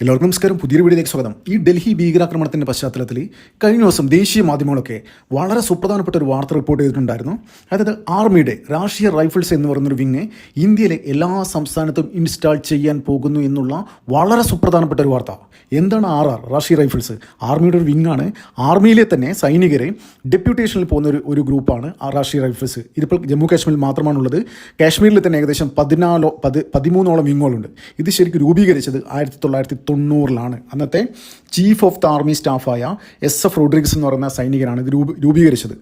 എല്ലാവർക്കും നമസ്കാരം. പുതിയൊരു വീഡിയോയിലേക്ക് സ്വാഗതം. ഈ ഡൽഹി ഭീകരാക്രമണത്തിന്റെ പശ്ചാത്തലത്തിൽ കഴിഞ്ഞ ദിവസം ദേശീയ മാധ്യമങ്ങളൊക്കെ വളരെ സുപ്രധാനപ്പെട്ട ഒരു വാർത്ത റിപ്പോർട്ട് ചെയ്തിട്ടുണ്ടായിരുന്നു. അതായത് ആർമിയുടെ രാഷ്ട്രീയ റൈഫിൾസ് എന്ന് പറയുന്നൊരു വിങ് ഇന്ത്യയിലെ എല്ലാ സംസ്ഥാനത്തും ഇൻസ്റ്റാൾ ചെയ്യാൻ പോകുന്നു എന്നുള്ള വളരെ സുപ്രധാനപ്പെട്ട ഒരു വാർത്ത. എന്താണ് ആർ ആർ രാഷ്ട്രീയ റൈഫിൾസ് ആർമിയുടെ ഒരു വിങ്ങാണ് ആർമിയിലെ തന്നെ സൈനികരെ ഡെപ്യൂട്ടേഷനിൽ പോകുന്ന ഒരു ഒരു ഗ്രൂപ്പാണ് ആ രാഷ്ട്രീയ റൈഫിൾസ് ഇതിപ്പോൾ ജമ്മു കാശ്മീരിൽ മാത്രമാണുള്ളത്. കാശ്മീരിൽ തന്നെ ഏകദേശം പതിനാലോ പതി പതിമൂന്നോളം വിങ്ങുകളുണ്ട് ഇത് ശരിക്കും രൂപീകരിച്ചത് ആയിരത്തി തൊള്ളായിരത്തി തൊണ്ണൂറിലാണ്. അന്നത്തെ ചീഫ് ഓഫ് ദ ആർമി സ്റ്റാഫായ എസ് എഫ് റോഡ്രിഗ്സ് എന്ന് പറയുന്ന സൈനികനാണ് ഇത് രൂപ രൂപീകരിച്ചത്.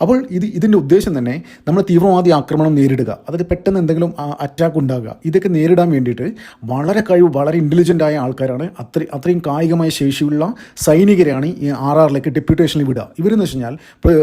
അപ്പോൾ ഇത് ഇതിന്റെ ഉദ്ദേശം തന്നെ നമ്മൾ തീവ്രവാദി ആക്രമണം നേരിടുക അതായത് പെട്ടെന്ന് എന്തെങ്കിലും അറ്റാക്ക് ഉണ്ടാകുക ഇതൊക്കെ നേരിടാൻ വേണ്ടിയിട്ട് വളരെ കഴിവ് വളരെ ഇന്റലിജന്റ് ആയ ആൾക്കാരാണ്. അത്ര അത്രയും കായികമായ ശേഷിയുള്ള സൈനികരെയാണ് ഈ ആർ ആറിലേക്ക് ഡെപ്യൂട്ടേഷനിൽ വിടുക. ഇവരെന്ന് വെച്ച് കഴിഞ്ഞാൽ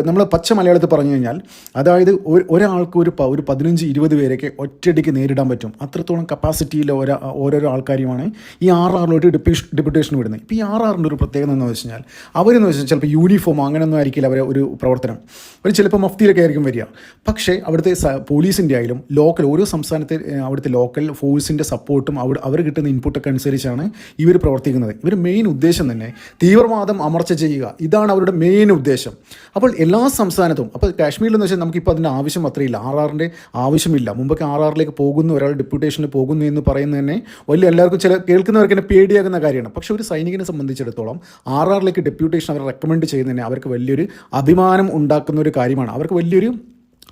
നമ്മൾ പച്ച മലയാളത്തിൽ പറഞ്ഞു കഴിഞ്ഞാൽ അതായത് ഒരാൾക്ക് ഒരു ഒരു പതിനഞ്ച് ഇരുപത് പേരൊക്കെ ഒറ്റയടിക്ക് നേരിടാൻ പറ്റും. അത്രത്തോളം കപ്പാസിറ്റിയിൽ ഓരോ ഓരോരോ ആൾക്കാരുമാണ് ഈ ആർ ആറിലോട്ട് ഡെപ്യൂഷൻ ഡെപ്യൂട്ടേഷൻ വിടുന്നത് ഇപ്പോൾ ഈ ആർ ആറിന്റെ ഒരു പ്രത്യേകത എന്ന് വെച്ച് കഴിഞ്ഞാൽ അവരെന്ന് വെച്ചാൽ ചിലപ്പോൾ യൂണിഫോം അങ്ങനെയൊന്നും ആയിരിക്കില്ല അവരെ ഒരു പ്രവർത്തനം. അവർ ചിലപ്പോൾ മഫ്തിയിലൊക്കെ ആയിരിക്കും വരിക. പക്ഷേ അവിടുത്തെ പോലീസിന്റെ ആയാലും ലോക്കൽ ഓരോ സംസ്ഥാനത്തെ അവിടുത്തെ ലോക്കൽ ഫോഴ്സിന്റെ സപ്പോർട്ടും അവിടെ അവർ കിട്ടുന്ന ഇൻപുട്ടൊക്കെ അനുസരിച്ചാണ് ഇവർ പ്രവർത്തിക്കുന്നത്. ഇവർ മെയിൻ ഉദ്ദേശം തന്നെ തീവ്രവാദം അമർച്ച ചെയ്യുക. ഇതാണ് അവരുടെ മെയിൻ ഉദ്ദേശം. അപ്പോൾ എല്ലാ സംസ്ഥാനത്തും അപ്പോൾ കാശ്മീരിലെന്ന് വെച്ചാൽ നമുക്കിപ്പോൾ അതിന്റെ ആവശ്യം അത്രയില്ല. ആർ ആറിന്റെ ആവശ്യമില്ല. മുമ്പൊക്കെ ആർ ആറിലേക്ക് പോകുന്ന ഒരാൾ ഡെപ്യൂട്ടേഷന് പോകുന്നു എന്ന് പറയുന്നത് തന്നെ വലിയ എല്ലാവർക്കും ചില കേൾക്കുന്നവർക്ക് തന്നെ പേടിയാകുന്ന കാര്യമാണ്. പക്ഷേ ഒരു സൈനികനെ സംബന്ധിച്ചിടത്തോളം ആർ ആറിലേക്ക് ഡെപ്യൂട്ടേഷൻ അവർ റെക്കമെൻഡ് ചെയ്യുന്നതിന് അവർക്ക് വലിയൊരു അഭിമാനം ഉണ്ടാക്കുന്ന ഒരു കാര്യമാണ്. അവർക്ക് വലിയൊരു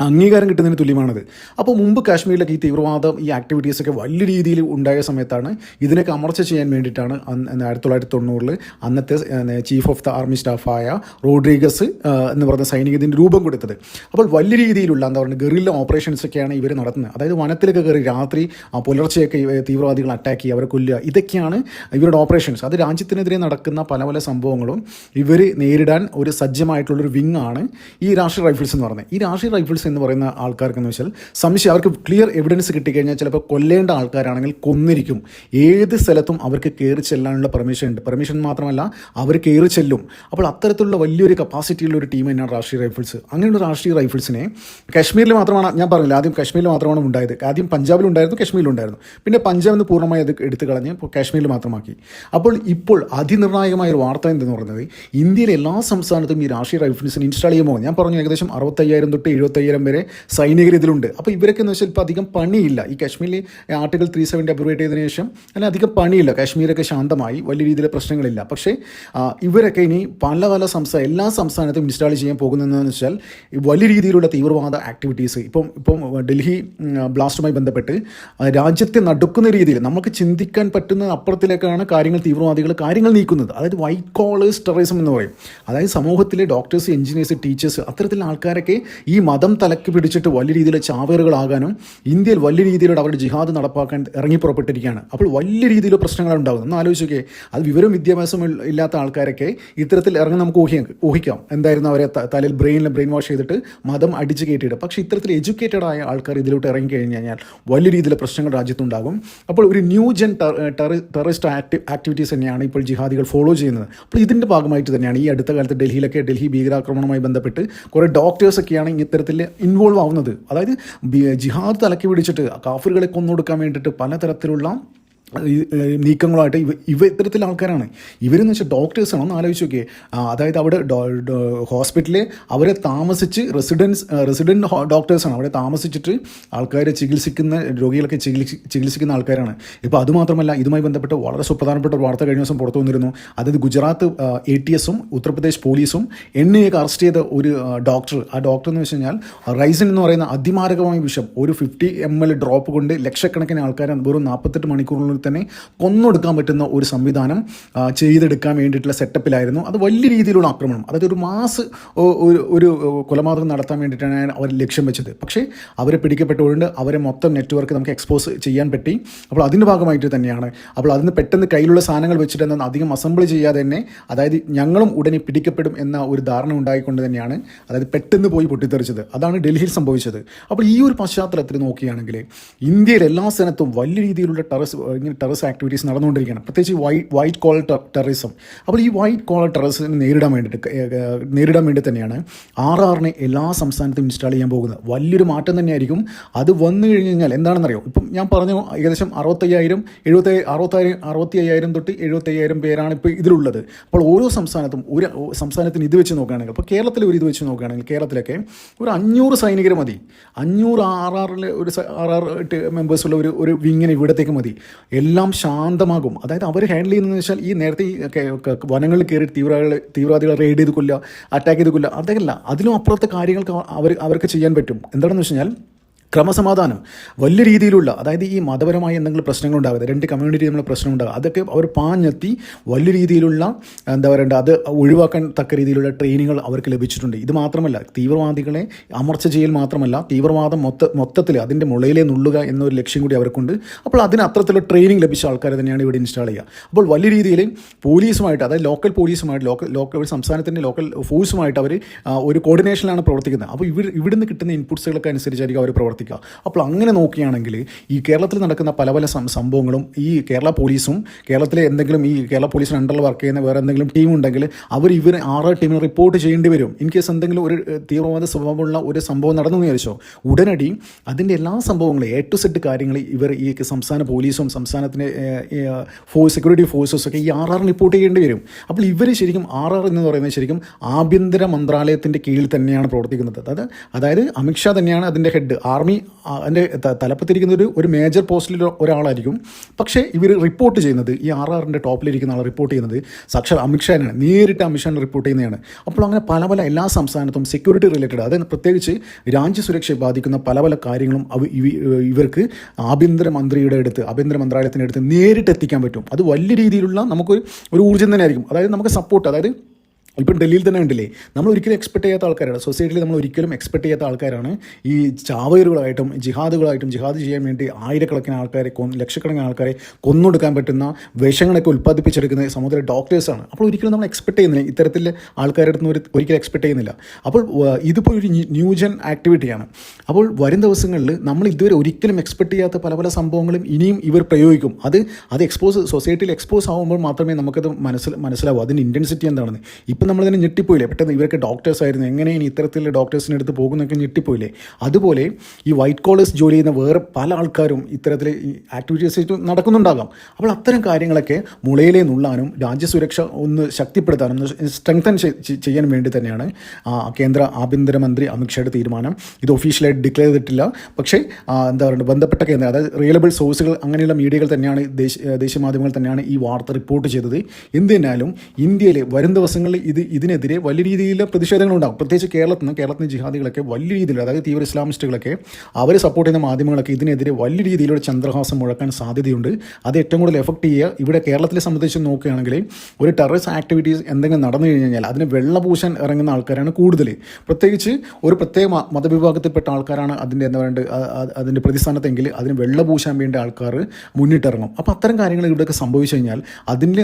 അംഗീകാരം കിട്ടുന്നതിന് തുല്യമാണത്. അപ്പോൾ മുമ്പ് കാശ്മീരിലൊക്കെ ഈ തീവ്രവാദം ഈ ആക്ടിവിറ്റീസൊക്കെ വലിയ രീതിയിൽ ഉണ്ടായ സമയത്താണ് ഇതിനൊക്കെ അമർച്ച ചെയ്യാൻ വേണ്ടിയിട്ടാണ് അന്ന് ആയിരത്തി തൊള്ളായിരത്തി തൊണ്ണൂറിൽ അന്നത്തെ ചീഫ് ഓഫ് ദ ആർമി സ്റ്റാഫായ റോഡ്രിഗസ് എന്ന് പറയുന്ന സൈനിക ഇതിന് രൂപം കൊടുത്തത്. അപ്പോൾ വലിയ രീതിയിലുള്ള എന്താ പറയുക ഗറില്ല ഓപ്പറേഷൻസൊക്കെയാണ് ഇവർ നടത്തുന്നത്. അതായത് വനത്തിലൊക്കെ കയറി രാത്രി പുലർച്ചെയൊക്കെ തീവ്രവാദികൾ അറ്റാക്ക് ചെയ്യുക അവരെ കൊല്ലുക ഇതൊക്കെയാണ് ഇവരുടെ ഓപ്പറേഷൻസ് അത് രാജ്യത്തിനെതിരെ നടക്കുന്ന പല പല സംഭവങ്ങളും ഇവർ നേരിടാൻ ഒരു സജ്ജമായിട്ടുള്ളൊരു വിങ് ആണ് ഈ രാഷ്ട്രീയ റൈഫിൾസ് എന്ന് പറയുന്നത് ഈ രാഷ്ട്രീയ റൈഫിൾസ് എന്ന് പറയുന്ന ആൾക്കാർക്ക് എന്ന് വെച്ചാൽ സംശയം അവർക്ക് ക്ലിയർ എവിഡൻസ് കിട്ടിക്കഴിഞ്ഞാൽ ചിലപ്പോൾ കൊല്ലേണ്ട ആൾക്കാരാണെങ്കിൽ കൊന്നിരിക്കും. ഏത് സ്ഥലത്തും അവർക്ക് കയറി ചെല്ലാനുള്ള പെർമിഷൻ ഉണ്ട്. പെർമിഷൻ മാത്രമല്ല അവർ കയറി ചെല്ലും. അപ്പോൾ അത്തരത്തിലുള്ള വലിയൊരു കപ്പാസിറ്റിയുള്ള ഒരു ടീം തന്നെയാണ് രാഷ്ട്രീയ റൈഫിൾസ് അങ്ങനെയുള്ള രാഷ്ട്രീയ റൈഫിൾസിനെ കാശ്മീരിൽ മാത്രമാണ് ഞാൻ പറഞ്ഞില്ല ആദ്യം കാശ്മീരിൽ മാത്രമാണ് ഉണ്ടായത്. ആദ്യം പഞ്ചാബിലുണ്ടായിരുന്നു കാശ്മീരിലുണ്ടായിരുന്നു പിന്നെ പഞ്ചാബിൽ നിന്ന് പൂർണമായി അത് എടുത്തു കളഞ്ഞ് കാശ്മീരിൽ മാത്രമാക്കി. അപ്പോൾ ഇപ്പോൾ അതിനിർണായകമായ ഒരു വാർത്ത എന്തെന്ന് പറയുന്നത് ഇന്ത്യയിലെ എല്ലാ സംസ്ഥാനത്തും ഈ രാഷ്ട്രീയ റൈഫിൾസിന് ഇൻസ്റ്റാൾ ചെയ്യുമ്പോൾ ഞാൻ പറഞ്ഞു ഏകദേശം അറുപത്തയ്യായിരം തൊട്ട് എഴുപത്തയ്യായിരം വരെ സൈനികർ ഇതിലുണ്ട്. അപ്പോൾ ഇവരൊക്കെ എന്ന് വെച്ചാൽ ഇപ്പോൾ അധികം പണിയില്ല. ഈ കാശ്മീരിൽ ആർട്ടിക്കൽ ത്രീ സെവന്റി അപ്രൂവേറ്റ് ചെയ്തതിനു ശേഷം അല്ല അധികം പണിയില്ല. കാശ്മീരൊക്കെ ശാന്തമായി. വലിയ രീതിയിലെ പ്രശ്നങ്ങളില്ല. പക്ഷേ ഇവരൊക്കെ ഇനി പല പല സംസ്ഥാന എല്ലാ സംസ്ഥാനത്തും ഇൻസ്റ്റാൾ ചെയ്യാൻ പോകുന്നതെന്ന് വെച്ചാൽ വലിയ രീതിയിലുള്ള തീവ്രവാദ ആക്ടിവിറ്റീസ് ഇപ്പം ഇപ്പം ഡൽഹി ബ്ലാസ്റ്റുമായി ബന്ധപ്പെട്ട് രാജ്യത്തെ നടുക്കുന്ന രീതിയിൽ നമുക്ക് ചിന്തിക്കാൻ പറ്റുന്ന അപ്പുറത്തിലേക്കാണ് കാര്യങ്ങൾ തീവ്രവാദികൾ കാര്യങ്ങൾ നീക്കുന്നത്. അതായത് വൈറ്റ് കോളേഴ്സ് ടെററിസം എന്ന് പറയും. അതായത് സമൂഹത്തിലെ ഡോക്ടേഴ്സ് എഞ്ചിനീയേഴ്സ് ടീച്ചേഴ്സ് അത്തരത്തിലുള്ള ആൾക്കാരൊക്കെ ഈ മതം തലക്ക് പിടിച്ചിട്ട് വലിയ രീതിയിൽ ചാവേറുകളാകാനും ഇന്ത്യയിൽ വലിയ രീതിയിലുള്ള അവരുടെ ജിഹാദ് നടപ്പാക്കാൻ ഇറങ്ങി പുറപ്പെട്ടിരിക്കുകയാണ് അപ്പോൾ വലിയ രീതിയിൽ പ്രശ്നങ്ങളാണ് ഉണ്ടാകുന്നത് ഒന്ന് ആലോചിച്ചൊക്കെ അത് വിവരം വിദ്യാഭ്യാസം ഇല്ലാത്ത ആൾക്കാരൊക്കെ ഇത്തരത്തിൽ ഇറങ്ങി നമുക്ക് ഊഹിക്കാം. ഊഹിക്കാം. എന്തായിരുന്നു അവരെ തലയിൽ ബ്രെയിനിൽ ബ്രെയിൻ വാഷ് ചെയ്തിട്ട് മതം അടിച്ച് കയറ്റിയിട്ട് പക്ഷേ ഇത്തരത്തിൽ എഡ്യൂക്കേറ്റഡ് ആയ ആൾക്കാർ ഇതിലോട്ട് ഇറങ്ങി കഴിഞ്ഞ് കഴിഞ്ഞാൽ വലിയ രീതിയിലുള്ള പ്രശ്നങ്ങൾ രാജ്യത്തുണ്ടാകും. അപ്പോൾ ഒരു new gen terrorist acti activities തന്നെയാണ് ഇപ്പോൾ ജിഹാദികൾ ഫോളോ ചെയ്യുന്നത്. അപ്പോൾ ഇതിന്റെ ഭാഗമായിട്ട് തന്നെയാണ് ഈ അടുത്ത കാലത്ത് ഡൽഹിയിലൊക്കെ ഡൽഹി ഭീകരാക്രമണവുമായി ബന്ധപ്പെട്ട് കുറേ ഡോക്ടേഴ്സൊക്കെയാണ് ഇത്തരത്തിൽ ഇൻവോൾവ് ആവുന്നത്. അതായത് ജിഹാദ് തലക്കി പിടിച്ചിട്ട് കാഫറുകളെ കൊന്നൊടുക്കാൻ വേണ്ടിയിട്ട് പലതരത്തിലുള്ള നീക്കങ്ങളുമായിട്ട് ഇവ ഇവ ഇത്തരത്തിലുള്ള ആൾക്കാരാണ്. ഇവരെന്ന് വെച്ചാൽ ഡോക്ടേഴ്സാണ് ഒന്ന് ആലോചിച്ച് നോക്കിയേ. അതായത് അവിടെ ഹോസ്പിറ്റലിൽ അവരെ താമസിച്ച് റെസിഡൻസ് റെസിഡന്റ് ഡോക്ടേഴ്സാണ് അവിടെ താമസിച്ചിട്ട് ആൾക്കാരെ ചികിത്സിക്കുന്ന രോഗികളൊക്കെ ചികിത്സി ചികിത്സിക്കുന്ന ആൾക്കാരാണ്. ഇപ്പോൾ അതുമാത്രമല്ല ഇതുമായി ബന്ധപ്പെട്ട് വളരെ സുപ്രധാനപ്പെട്ട ഒരു വാർത്ത കഴിഞ്ഞ ദിവസം പുറത്തു വന്നിരുന്നു. അതായത് ഗുജറാത്ത് എ ടി എസും ഉത്തർപ്രദേശ് പോലീസും എണ്ണയൊക്കെ അറസ്റ്റ് ചെയ്ത ഒരു ഡോക്ടർ ആ ഡോക്ടർ എന്ന് വെച്ച് കഴിഞ്ഞാൽ റൈസൻ എന്ന് പറയുന്ന അതിമാരകമായ വിഷം. ഒരു ഫിഫ്റ്റി എം എൽ ഡ്രോപ്പ് കൊണ്ട് ലക്ഷക്കണക്കിന് ആൾക്കാരെ വെറും നാൽപ്പത്തെട്ട് മണിക്കൂറിനുള്ളിൽ തന്നെ കൊന്നൊടുക്കാൻ പറ്റുന്ന ഒരു സംവിധാനം ചെയ്തെടുക്കാൻ വേണ്ടിയിട്ടുള്ള സെറ്റപ്പിലായിരുന്നു അത് വലിയ രീതിയിലുള്ള ആക്രമണം. അതായത് ഒരു മാസ് ഒരു കൊലപാതകം നടത്താൻ വേണ്ടിയിട്ടാണ് അവർ ലക്ഷ്യം വെച്ചത്. പക്ഷേ അവരെ പിടിക്കപ്പെട്ടുകൊണ്ട് അവരെ മൊത്തം നെറ്റ്വർക്ക് നമുക്ക് എക്സ്പോസ് ചെയ്യാൻ പറ്റി. അപ്പോൾ അതിന്റെ ഭാഗമായിട്ട് തന്നെയാണ്. അപ്പോൾ അതിന് പെട്ടെന്ന് കയ്യിലുള്ള സാധനങ്ങൾ വെച്ചിട്ട് എന്നാൽ അധികം അസംബിൾ ചെയ്യാതെ തന്നെ അതായത് ഞങ്ങളും ഉടനെ പിടിക്കപ്പെടും എന്ന ഒരു ധാരണ ഉണ്ടായിക്കൊണ്ട് തന്നെയാണ് അതായത് പെട്ടെന്ന് പോയി പൊട്ടിത്തെറിച്ചത്. അതാണ് ഡൽഹിയിൽ സംഭവിച്ചത്. അപ്പോൾ ഈ ഒരു പശ്ചാത്തലത്തിൽ നോക്കുകയാണെങ്കിൽ ഇന്ത്യയിൽ എല്ലാ സ്ഥലത്തും വലിയ രീതിയിലുള്ള ടെറസ് ഇങ്ങനെ ടെററിസ്റ്റ് ആക്ടിവിറ്റീസ് നടന്നുകൊണ്ടിരിക്കുകയാണ്. പ്രത്യേകിച്ച് വൈറ്റ് വൈറ്റ് കോളർ ടെററിസം അപ്പോൾ ഈ വൈറ്റ് കോളർ ടെററിസിനെ നേരിടാൻ വേണ്ടിയിട്ട് നേരിടാൻ വേണ്ടി തന്നെയാണ് ആർ ആറിനെ എല്ലാ സംസ്ഥാനത്തും ഇൻസ്റ്റാൾ ചെയ്യാൻ പോകുന്നത്. വലിയൊരു മാറ്റം തന്നെയായിരിക്കും. അത് വന്നു കഴിഞ്ഞ് കഴിഞ്ഞാൽ എന്താണെന്നറിയോ? ഇപ്പം ഞാൻ പറഞ്ഞു ഏകദേശം അറുപത്തയ്യായിരം എഴുപത്തി അറുപത്തായിരം അറുപത്തി അയ്യായിരം തൊട്ട് എഴുപത്തയ്യായിരം പേരാണ് ഇപ്പോൾ ഇതിലുള്ളത്. അപ്പോൾ ഓരോ സംസ്ഥാനത്തും ഒരു സംസ്ഥാനത്തിന് ഇത് വെച്ച് നോക്കുകയാണെങ്കിൽ അപ്പോൾ കേരളത്തിൽ ഒരു ഇത് വെച്ച് നോക്കുകയാണെങ്കിൽ കേരളത്തിലൊക്കെ ഒരു അഞ്ഞൂറ് സൈനികർ മതി. അഞ്ഞൂറ് ആർ ആറിലെ ഒരു ആർ ആർ മെമ്പേഴ്സുള്ള ഒരു ഒരു വിങ്ങിന് ഇവിടത്തേക്ക് മതി. എല്ലാം ശാന്തമാകും. അതായത് അവർ ഹാൻഡിൽ ചെയ്യുന്നതെന്ന് വെച്ചാൽ ഈ നേരത്തെ ഈ വനങ്ങളിൽ കയറി തീവ്രവാദികൾ തീവ്രവാദികളെ റെയ്ഡ് ചെയ്ത് കൊല്ലുക അറ്റാക്ക് ചെയ്ത് കൊല്ലുക അതല്ല അതിലും അപ്പുറത്തെ കാര്യങ്ങൾക്ക് അവർ അവർക്ക് ചെയ്യാൻ പറ്റും. എന്താണെന്ന് വെച്ച് കഴിഞ്ഞാൽ ക്രമസമാധാനം വലിയ രീതിയിലുള്ള അതായത് ഈ മതപരമായ എന്തെങ്കിലും പ്രശ്നങ്ങൾ ഉണ്ടാകുന്നത് രണ്ട് കമ്മ്യൂണിറ്റി നമ്മൾ പ്രശ്നം ഉണ്ടാകുക അതൊക്കെ അവർ പാഞ്ഞെത്തി വലിയ രീതിയിലുള്ള എന്താ പറയണ്ട അത് ഒഴിവാക്കാൻ തക്ക രീതിയിലുള്ള ട്രെയിനിങ്ങൾ അവർക്ക് ലഭിച്ചിട്ടുണ്ട്. ഇത് മാത്രമല്ല തീവ്രവാദികളെ അമർച്ച ചെയ്യൽ മാത്രമല്ല തീവ്രവാദം മൊത്ത മൊത്തത്തിൽ അതിന്റെ മുളയിലെ നുള്ളുക എന്നൊരു ലക്ഷ്യം കൂടി അവർക്കുണ്ട്. അപ്പോൾ അതിന് അത്തരത്തിലുള്ള ട്രെയിനിങ് ലഭിച്ച ആൾക്കാരെ തന്നെയാണ് ഇവിടെ ഇൻസ്റ്റാൾ ചെയ്യുക. അപ്പോൾ വലിയ രീതിയിൽ പോലീസുമായിട്ട് അതായത് ലോക്കൽ പോലീസുമായിട്ട് ലോക്കൽ ലോക്കൽ സംസ്ഥാനത്തിന്റെ ലോക്കൽ ഫോഴ്സുമായിട്ട് അവർ ഒരു കോർഡിനേഷനിലാണ് പ്രവർത്തിക്കുന്നത്. അപ്പോൾ ഇവർ ഇവിടുന്ന് കിട്ടുന്ന ഇൻപുട്സുകളൊക്കെ അനുസരിച്ചായിരിക്കും അവർ പ്രവർത്തിക്കുക. അപ്പോൾ അങ്ങനെ നോക്കുകയാണെങ്കിൽ ഈ കേരളത്തിൽ നടക്കുന്ന പല പല സംഭവങ്ങളും ഈ കേരള പോലീസും കേരളത്തിലെ എന്തെങ്കിലും ഈ കേരള പോലീസിന് അണ്ടറിൽ വർക്ക് ചെയ്യുന്ന വേറെ എന്തെങ്കിലും ടീം ഉണ്ടെങ്കിൽ അവർ ഇവർ ആറ് ടീമിന് റിപ്പോർട്ട് ചെയ്യേണ്ടി വരും. ഇൻ കേസ് എന്തെങ്കിലും ഒരു തീവ്രവാദ സ്വഭാവമുള്ള ഒരു സംഭവം നടന്നു വിചാരിച്ചോ? ഉടനടി അതിന്റെ എല്ലാ സംഭവങ്ങളും എ ടു സെറ്റ് കാര്യങ്ങൾ ഇവർ ഈ സംസ്ഥാന പോലീസും സംസ്ഥാനത്തിന്റെ ഫോഴ്സ് സെക്യൂരിറ്റി ഫോഴ്സസ് ഒക്കെ ഈ ആർ ആർ റിപ്പോർട്ട് ചെയ്യേണ്ടി വരും. അപ്പോൾ ഇവർ ശരിക്കും ആർ ആർ എന്ന് പറയുന്നത് ശരിക്കും ആഭ്യന്തര മന്ത്രാലയത്തിന്റെ കീഴിൽ തന്നെയാണ് പ്രവർത്തിക്കുന്നത്. അതായത് അതായത് അമിത്ഷാ തന്നെയാണ് അതിന്റെ ഹെഡ് ആർമി ആ, അതിന്റെ തലപ്പത്തിരിക്കുന്ന ഒരു ഒരു മേജർ പോസ്റ്റിൽ ഒരാളായിരിക്കും. പക്ഷേ ഇവർ റിപ്പോർട്ട് ചെയ്യുന്നത് ഈ ആർ ആറിന്റെ ടോപ്പിലിരിക്കുന്ന ആൾ റിപ്പോർട്ട് ചെയ്യുന്നത്. സാക്ഷാൽ അമിത്ഷാനാണ് നേരിട്ട് അമിത്ഷാൻ റിപ്പോർട്ട് ചെയ്യുന്നതാണ്. അപ്പോൾ അങ്ങനെ പല പല എല്ലാ സംസ്ഥാനത്തും സെക്യൂരിറ്റി റിലേറ്റഡ് അതായത് പ്രത്യേകിച്ച് രാജ്യസുരക്ഷയെ ബാധിക്കുന്ന പല പല കാര്യങ്ങളും അവ ഇവർക്ക് ആഭ്യന്തരമന്ത്രിയുടെ അടുത്ത് ആഭ്യന്തര മന്ത്രാലയത്തിന്റെ അടുത്ത് നേരിട്ട് എത്തിക്കാൻ പറ്റും. അത് വലിയ രീതിയിലുള്ള നമുക്ക് ഒരു ഊർജം തന്നെ ആയിരിക്കും അതായത് നമുക്ക് സപ്പോർട്ട് അതായത് ഇപ്പം ഡൽഹിയിൽ തന്നെ ഉണ്ടല്ലേ? നമ്മൾ ഒരിക്കലും എക്സ്പെക്ട് ചെയ്യാത്ത ആൾക്കാരാണ്. സൊസൈറ്റിയിൽ നമ്മൾ ഒരിക്കലും എക്സ്പെക്ട് ചെയ്യാത്ത ആൾക്കാരാണ്. ഈ ചാവേറുകളായിട്ടും ജിഹാദുകളായിട്ടും ജിഹാദ് ചെയ്യാൻ വേണ്ടി ആയിരക്കണക്കിന് ആൾക്കാരെ കൊ ലക്ഷക്കണക്കിന് ആൾക്കാരെ കൊന്നൊടുക്കാൻ പറ്റുന്ന വിഷങ്ങളൊക്കെ ഉൽപ്പാദിപ്പിച്ചെടുക്കുന്ന സമുദ്ര ഡോക്ടേഴ്സാണ് അപ്പോൾ ഒരിക്കലും നമ്മൾ എക്സ്പെക്ട് ചെയ്യുന്നില്ല. ഇത്തരത്തിൽ ആൾക്കാരുടെ അടുത്ത് ഒരു ഒരിക്കലും എക്സ്പെക്ട് ചെയ്യുന്നില്ല. അപ്പോൾ ഇതിപ്പോൾ ഒരു ന്യൂജൻ ആക്ടിവിറ്റിയാണ് അപ്പോൾ വരും ദിവസങ്ങളിൽ നമ്മൾ ഇതുവരെ ഒരിക്കലും എക്സ്പെക്ട് ചെയ്യാത്ത പല പല സംഭവങ്ങളും ഇനിയും ഇവർ പ്രയോഗിക്കും. അത് അത് എക്സ്പോസ് സൊസൈറ്റിയിൽ എക്സ്പോസ് ആകുമ്പോൾ മാത്രമേ നമുക്കത് മനസ്സിൽ മനസ്സിലാവൂ. അതിന്റെ ഇന്റൻസിറ്റി എന്താണെന്ന്. ഇപ്പം നമ്മൾ തന്നെ ഞെട്ടിപ്പോയില്ലേ? പെട്ടെന്ന് ഇവരൊക്കെ ഡോക്ടേഴ്സ് ആയിരുന്നു. എങ്ങനെ ഇനി ഇത്തരത്തിലുള്ള ഡോക്ടേഴ്സിന്റെ അടുത്ത് പോകുന്നൊക്കെ ഞെട്ടിപ്പോയില്ലേ? അതുപോലെ ഈ വൈറ്റ് കോളേഴ്സ് ജോലി ചെയ്യുന്ന വേറെ പല ആൾക്കാരും ഇത്തരത്തിൽ ആക്ടിവിറ്റീസ് നടക്കുന്നുണ്ടാകാം. അപ്പോൾ അത്തരം കാര്യങ്ങളൊക്കെ മുളയിലെ നുള്ളാനും രാജ്യസുരക്ഷ ഒന്ന് ശക്തിപ്പെടുത്താനും സ്ട്രെങ്തൻ ചെയ്യാൻ വേണ്ടി തന്നെയാണ് കേന്ദ്ര ആഭ്യന്തരമന്ത്രി അമിത്ഷായുടെ തീരുമാനം. ഇത് ഒഫീഷ്യലായിട്ട് ഡിക്ലെയർ ചെയ്തിട്ടില്ല. പക്ഷേ എന്താ പറയുക ബന്ധപ്പെട്ട കേന്ദ്ര അതായത് റിയലബിൾ സോഴ്സുകൾ അങ്ങനെയുള്ള മീഡിയകൾ തന്നെയാണ് ദേശീയ മാധ്യമങ്ങൾ തന്നെയാണ് ഈ വാർത്ത റിപ്പോർട്ട് ചെയ്തത്. എന്തിനാലും ഇന്ത്യയിൽ വരും ദിവസങ്ങളിൽ ഇത് ഇതിനെതിരെ വലിയ രീതിയിലുള്ള പ്രതിഷേധങ്ങളുണ്ടാകും. പ്രത്യേകിച്ച് കേരളത്തിൽ നിന്ന് കേരളത്തിലെ ജിഹാദികളൊക്കെ വലിയ രീതിയിൽ അതായത് തീവ്ര ഇസ്ലാമിസ്റ്റുകളൊക്കെ അവർ സപ്പോർട്ട് ചെയ്യുന്ന മാധ്യമങ്ങളൊക്കെ ഇതിനെതിരെ വലിയ രീതിയിലുള്ള ചന്ദ്രഹാസം മുഴക്കാൻ സാധ്യതയുണ്ട്. അത് ഏറ്റവും കൂടുതൽ എഫക്ട് ചെയ്യുക. ഇവിടെ കേരളത്തിലെ സംബന്ധിച്ച് നോക്കുകയാണെങ്കിൽ ഒരു ടെററിസ്റ്റ് ആക്ടിവിറ്റീസ് എന്തെങ്കിലും നടന്നു കഴിഞ്ഞ് കഴിഞ്ഞാൽ അതിന് വെള്ളപൂശാൻ ഇറങ്ങുന്ന ആൾക്കാരാണ് കൂടുതൽ പ്രത്യേകിച്ച് ഒരു പ്രത്യേക മതവിഭാഗത്തിൽപ്പെട്ട ആൾക്കാരാണ് അതിന്റെ എന്താ പറയുക അതിന്റെ പ്രതിസ്ഥാനത്തെങ്കിൽ അതിന് വെള്ളപൂശാൻ വേണ്ടി ആൾക്കാർ മുന്നിട്ടിറങ്ങും. അപ്പോൾ അത്തരം കാര്യങ്ങൾ ഇവിടെയൊക്കെ സംഭവിച്ചു കഴിഞ്ഞാൽ അതിന്റെ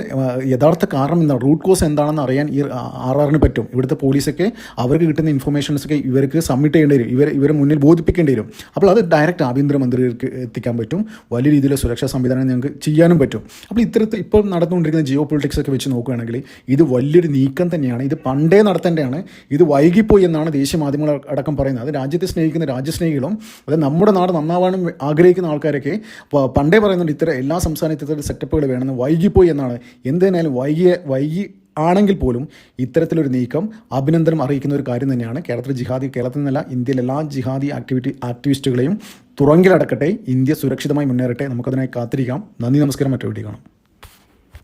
യഥാർത്ഥ കാരണം എന്താണ് റൂട്ട് കോസ് എന്താണെന്ന് അറിയാൻ ഈ ആർ ആറിന് പറ്റും. ഇവിടുത്തെ പോലീസൊക്കെ അവർക്ക് കിട്ടുന്ന ഇൻഫർമേഷൻസ് ഒക്കെ ഇവർക്ക് സബ്മിറ്റ് ചെയ്യേണ്ടി വരും. ഇവർ ഇവരെ മുന്നിൽ ബോധിപ്പിക്കേണ്ടി വരും. അപ്പോൾ അത് ഡയറക്റ്റ് ആഭ്യന്തരമന്ത്രിക്ക് എത്തിക്കാൻ പറ്റും. വലിയ രീതിയിലുള്ള സുരക്ഷാ സംവിധാനം ഞങ്ങൾക്ക് ചെയ്യാനും പറ്റും. അപ്പോൾ ഇത്തരത്തിൽ ഇപ്പോൾ നടന്നുകൊണ്ടിരിക്കുന്ന ജിയോ പൊളിറ്റിക്സ് ഒക്കെ വെച്ച് നോക്കുകയാണെങ്കിൽ ഇത് വലിയൊരു നീക്കം തന്നെയാണ്. ഇത് പണ്ടേ നടത്തേണ്ടതാണ്. ഇത് വൈകിപ്പോയി എന്നാണ് ദേശീയ മാധ്യമങ്ങൾ അടക്കം പറയുന്നത്. അത് രാജ്യത്തെ സ്നേഹിക്കുന്ന രാജ്യസ്നേഹികളും അത് നമ്മുടെ നാട് നന്നാവാനും ആഗ്രഹിക്കുന്ന ആൾക്കാരൊക്കെ പണ്ടേ പറയുന്നുണ്ട് ഇത്തരം എല്ലാ സംസ്ഥാനത്തും ഇത്തരം സെറ്റപ്പുകൾ വേണമെന്ന്. വൈകിപ്പോയി എന്നാണ്. എന്തായാലും വൈകിയ വൈകി ആണെങ്കിൽ പോലും ഇത്തരത്തിലൊരു നീക്കം അഭിനന്ദനം അറിയിക്കുന്ന ഒരു കാര്യം തന്നെയാണ്. കേരളത്തിൽ ജിഹാദി കേരളത്തിൽ നിന്നല്ല ഇന്ത്യയിലെ എല്ലാ ജിഹാദി ആക്ടിവിറ്റി ആക്ടിവിസ്റ്റുകളെയും തുറങ്കിലടക്കട്ടെ ഇന്ത്യ സുരക്ഷിതമായി മുന്നേറട്ടെ. നമുക്കതിനായി കാത്തിരിക്കാം. നന്ദി നമസ്കാരം. മറ്റൊരു വീഡിയോ കാണാം.